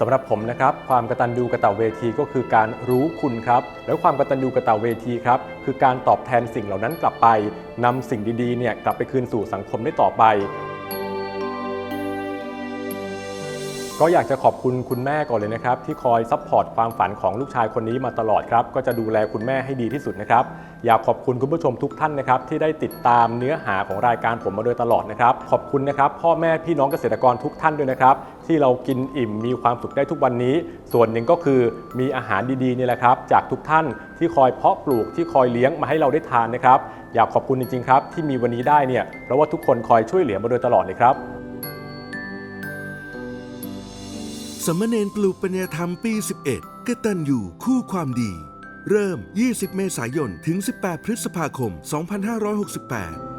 สำหรับผมนะครับความกตัญญูกะตเวทีก็คือการรู้คุณครับ แล้วความกตัญญูกะตเวทีครับคือการตอบแทนสิ่งเหล่านั้นกลับไปนำสิ่งดีๆเนี่ยกลับไปคืนสู่สังคมได้ต่อไป ก็อยากจะขอบคุณคุณแม่ก่อนเลยนะครับ ที่คอยซัพพอร์ตความฝันของลูกชายคนนี้มาตลอดครับ ก็จะดูแลคุณแม่ให้ดีที่สุดนะครับ อยากขอบคุณคุณผู้ชมทุกท่านนะครับ ที่ได้ติดตามเนื้อหาของรายการผมมาโดยตลอดนะครับ ขอบคุณนะครับ พ่อแม่พี่น้องเกษตรกรทุกท่านด้วยนะครับ ที่เรากินอิ่มมีความสุขได้ทุกวันนี้ ส่วนหนึ่งก็คือมีอาหารดีๆนี่แหละครับ จากทุกท่านที่คอยเพาะปลูกที่คอยเลี้ยงมาให้เราได้ทานนะครับ อยากขอบคุณจริงๆครับที่มีวันนี้ได้เนี่ยเพราะว่าทุกคนคอยช่วยเหลือมาโดยตลอดเลยครับ สมณเณรปลูกปัญญาธรรมปี 11กตัญญูคู่ความดี เริ่ม 20 เมษายน ถึง 18 พฤษภาคม 2568